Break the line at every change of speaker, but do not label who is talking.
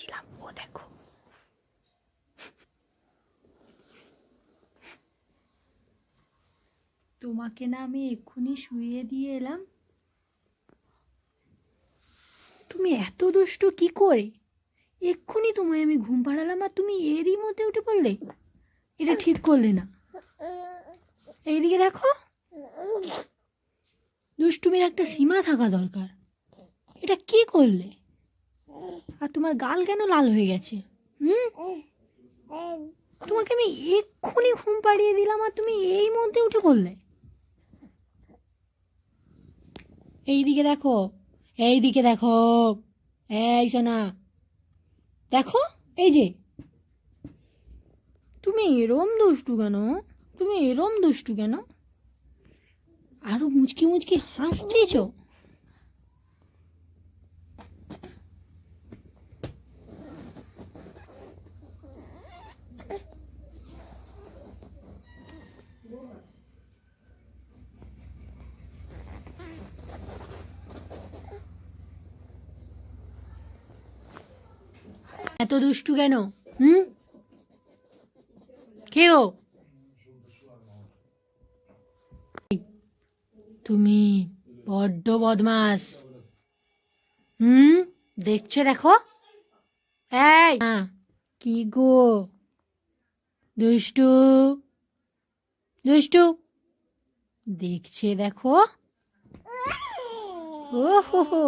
করেছিলাম ও দেখো তোমাকে না আমি এক্ষুনি শুয়ে দিয়ে এলাম। তুমি এত দুষ্ট কি করে? এক্ষুনি তোমায় আমি ঘুম পাড়ালাম আর তুমি এরই মধ্যে উঠে পড়লে। এটা ঠিক করলে না। এইদিকে দেখো। দুষ্টুমির একটা সীমা থাকা দরকার। এটা কি করলে? আর তোমার গাল কেন লাল হয়ে গেছে? হুম? তোমাকে আমি এক্ষুনি ঘুম পাড়িয়ে দিলাম আর তুমি এই মধ্যে উঠে পড়লে। এইদিকে দেখো এইদিকে দেখো। এই শোনা দেখো, এই যে। তুমি এরম দুষ্টু কেন? তুমি এরম দুষ্টু কেন? আরও মুচকি মুচকি হাসতেছ? এত দুষ্টু কেন? হুম? কেউ তুমি বড্ড বদমাস। হুম? দেখছে দেখো। এই কি গো? দুষ্টু। দুষ্টু। দেখছে দেখো। ও হো হো